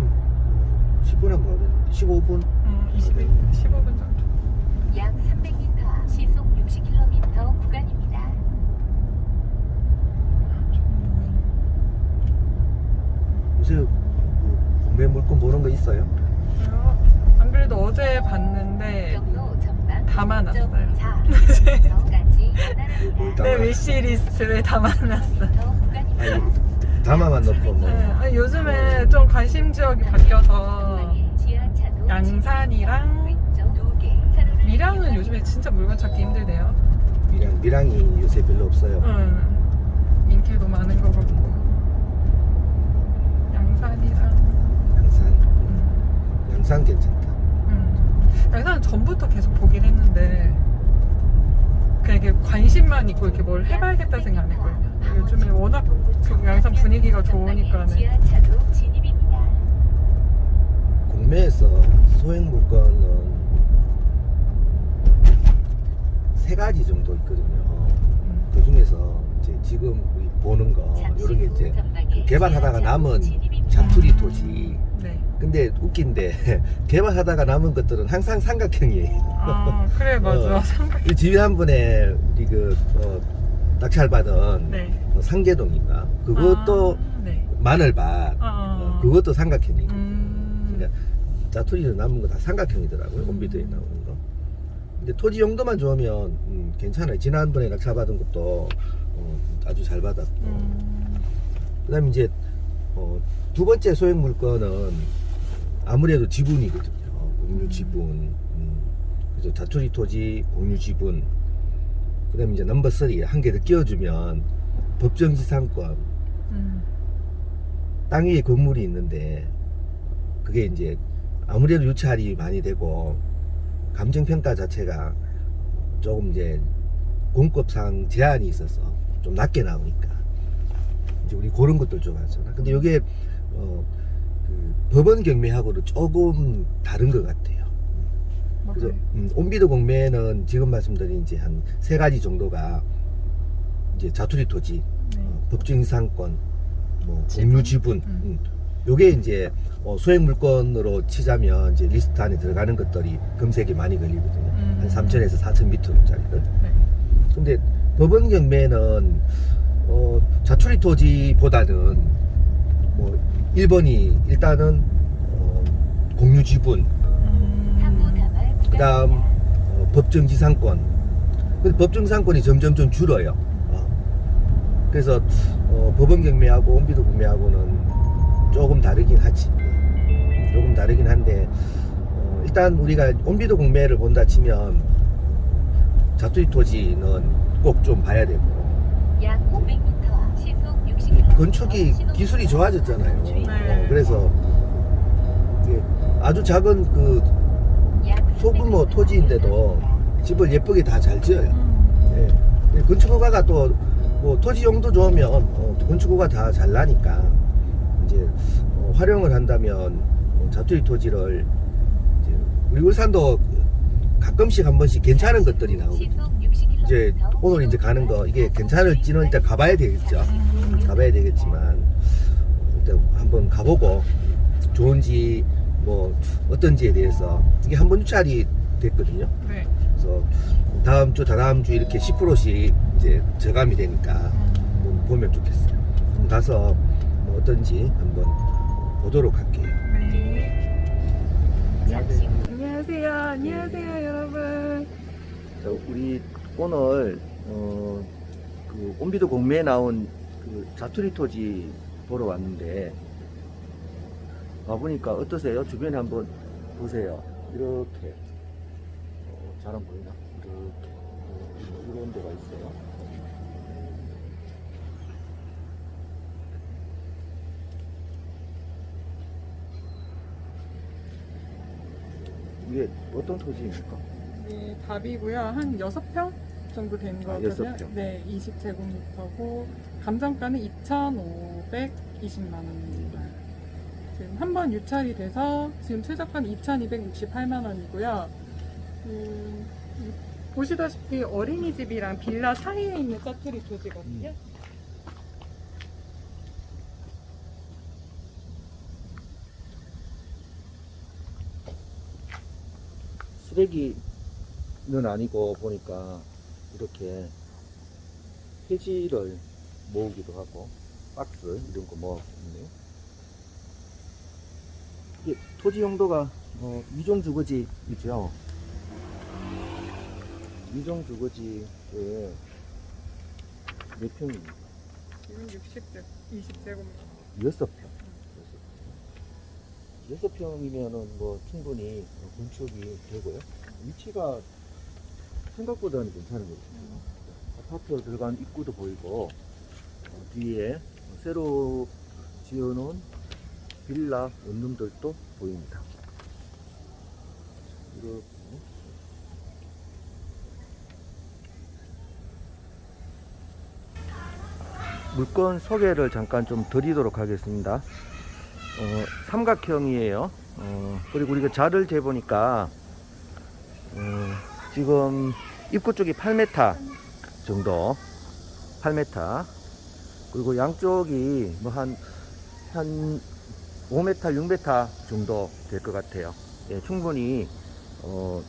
한 10분 한 10분 한 가겠는데 15분? 음, 20, 15분 정도. 약 300m 시속 60km 구간입니다. 요새 그 공매 물건 보는 거 있어요? 안 그래도 어제 봤는데 경로 전방 다 많았어요. 4km까지 뭘 연하랍니다. 담아? 내 위시리스트에 담아놨어요. 아니 담아만 넣고 뭐 네, 아니, 요즘에 좀 관심 지역이 바뀌어서 양산이랑 밀양은 요즘에 진짜 물건 찾기 힘들대요. 미랑, 미랑이 요새 별로 없어요 응. 인기도 많은 것 같고. 양산이랑. 양산 음, 양산 괜찮다 음. 양산은 전부터 계속 보긴 했는데 그냥 이게 관심만 있고 이렇게 뭘 해봐야겠다 생각 안 했거든요. 요즘에 워낙 그 양산 분위기가 좋으니까는. 지하차도 진입입니다. 공매에서 소액 물건은 세 가지 정도 있거든요 음. 그 중에서 이제 지금 우리 보는 거 이런 게 이제 그 개발하다가 남은 자투리 토지 네. 근데 웃긴데 개발하다가 남은 것들은 항상 삼각형이에요 아 그래 맞아. 어. 삼각. 이 지인 한 분의 우리 그 어, 낙찰받은 네. 어, 상계동인가 그것도 아, 네. 마늘밭 아, 어, 아. 그것도 삼각형이고 음. 그러니까 자투리로 남은 거 다 삼각형이더라고요 음. 온비도에 나오는 거 근데 토지 용도만 좋으면 음, 괜찮아요 지난번에 낙찰 받은 것도 어, 아주 잘 받았고 음. 그 다음에 이제 어, 두 번째 소액 물건은 아무래도 지분이거든요. 공유 지분. 음, 그래서 자투리 토지 공유 지분. 그 다음에 이제 넘버 3 한 개 더 끼워주면 법정지상권. 음. 땅 위에 건물이 있는데 그게 이제 아무래도 유찰이 많이 되고 감정평가 자체가 조금 이제 공급상 제한이 있어서 좀 낮게 나오니까 이제 우리 그런 것들 좀 하잖아. 근데 이게 어, 그 법원 경매하고도 조금 다른 것 같아요. 그래서. 음, 온비도 공매는 지금 말씀드린 이제 한 세 가지 정도가 이제 자투리 토지, 네. 어, 법정상권, 뭐 지분? 공유 지분, 음. 음. 요게 이제 어, 소액 물건으로 치자면 이제 리스트 안에 들어가는 것들이 검색이 많이 걸리거든요. 음. 한 3천에서 4천 미터짜리들. 네. 근데 법원 경매는 어, 자투리 토지보다는 뭐 1번이 일단은 어, 공유 지분, 음. 그다음. 어, 법정지상권. 근데 법정상권이 점점 좀 줄어요. 어. 그래서 어, 법원 경매하고 온비도 경매하고는 조금 다르긴 하지. 조금 다르긴 한데 어, 일단 우리가 온비도 경매를 본다 치면 자투리 토지는 꼭 좀 봐야 되고 약 500m 시속 이 60km 건축이 기술이 좋아졌잖아요. 네. 어, 그래서 아주 작은 그 소규모 토지인데도 집을 예쁘게 다 잘 지어요. 음. 예. 건축 허가가 또 뭐 토지 용도 좋으면 어, 건축허가 다 잘 나니까 이제 어, 활용을 한다면 어, 자투리 토지를 이제 우리 울산도 가끔씩 한 번씩 괜찮은 것들이 나오거든요. 이제 오늘 이제 가는 거 이게 괜찮을지는 일단 가봐야 되겠죠. 음. 가봐야 되겠지만 일단 한번 가보고 좋은지 뭐 어떤지에 대해서 이게 한번 유찰이 됐거든요. 네. 그래서 다음 주 다다음 주 이렇게 10%씩 이제 저감이 되니까 한번 보면 좋겠어요. 그럼 가서 뭐 어떤지 한번 보도록 할게요. 네. 후 안녕하세요. 안녕하세요, 여러분. 자, 우리 오늘 어, 그 온비도 공매에 나온 그 자투리 토지 보러 왔는데 와보니까 어떠세요? 주변에 한번 보세요. 이렇게 어, 잘 안 보이나? 이렇게 어, 이런 데가 있어요. 이게 어떤 토지입니까? 네, 답이고요. 한 6평 정도 되는 거 아. 여섯 평. 네, 20제곱미터고 감정가는 2,520만 원입니다. 지금 한 번 유찰이 돼서 지금 최저가는 2,268만 원이고요. 그, 보시다시피 어린이집이랑 빌라 사이에 있는 짜투리 토지거든요. 쓰레기는 아니고 보니까 이렇게 폐지를 모으기도 하고 박스 이런 거 모아고 있네요. 이게 토지 용도가 어, 이종 주거지이죠. 이종 주거지에 몇 평입니까? 지금 60제, 20제곱미터. 여섯 평. 여섯 평이면은 뭐 충분히 건축이 되고요. 위치가 생각보다는 괜찮은 것 같아요. 아파트 들어간 입구도 보이고 어, 뒤에 새로 지어놓은 빌라 원룸들도 보입니다. 이렇게 물건 소개를 잠깐 좀 드리도록 하겠습니다. 어, 삼각형이에요. 어, 그리고 우리가 자를 재보니까 어, 지금 입구 쪽이 8m 정도, 8m. 그리고 양쪽이 뭐 한 한 5m, 6m 정도 될 것 같아요. 예, 충분히 어,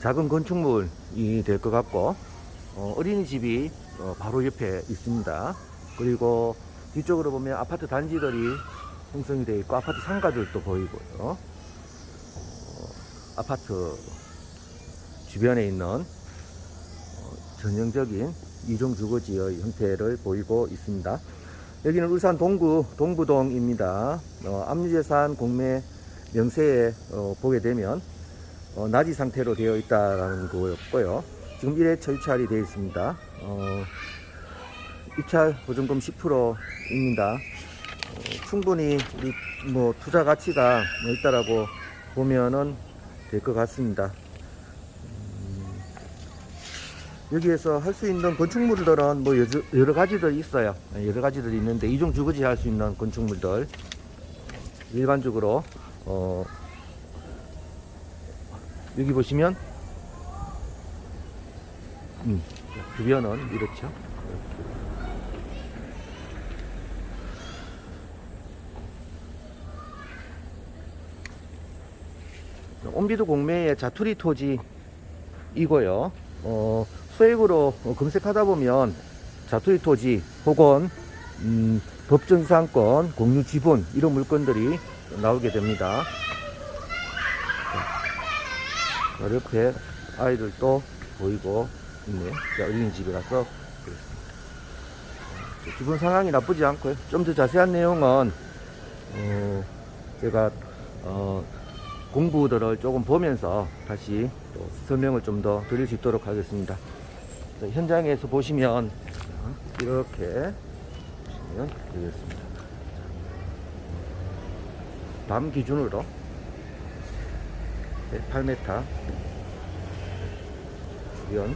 작은 건축물이 될 것 같고 어, 어린이집이 어, 바로 옆에 있습니다. 그리고 뒤쪽으로 보면 아파트 단지들이 형성이 되어 있고 아파트 상가들도 보이고요. 어, 아파트 주변에 있는 어, 전형적인 이종 주거지의 형태를 보이고 있습니다. 여기는 울산 동구 동부동입니다. 어, 압류재산 공매 명세에 어, 보게 되면 어, 나지 상태로 되어 있다라는 거였고요. 지금 1회차 유찰이 되어 있습니다. 어, 입찰 보증금 10%입니다. 어, 충분히 뭐 투자 가치가 있다라고 보면은 될 것 같습니다. 음, 여기에서 할 수 있는 건축물들은 뭐 여러, 가지들이 있어요. 여러 가지들이 있는데 이종 주거지 할 수 있는 건축물들 일반적으로 어, 여기 보시면 음, 주변은 이렇죠. 온비도 공매의 자투리 토지이고요. 어, 수액으로 어, 검색하다 보면 자투리 토지 혹은 음, 법정상권, 공유 지분 이런 물건들이 나오게 됩니다. 자, 옆에 아이들도 보이고 있네요. 자, 어린이집이라서 그렇습니다. 자, 주변 상황이 나쁘지 않고요. 좀 더 자세한 내용은 어, 제가 어, 공부들을 조금 보면서 다시 또 설명을 좀 더 드릴 수 있도록 하겠습니다. 자, 현장에서 보시면 자, 이렇게 보시면 되겠습니다. 밤 기준으로 8m 주변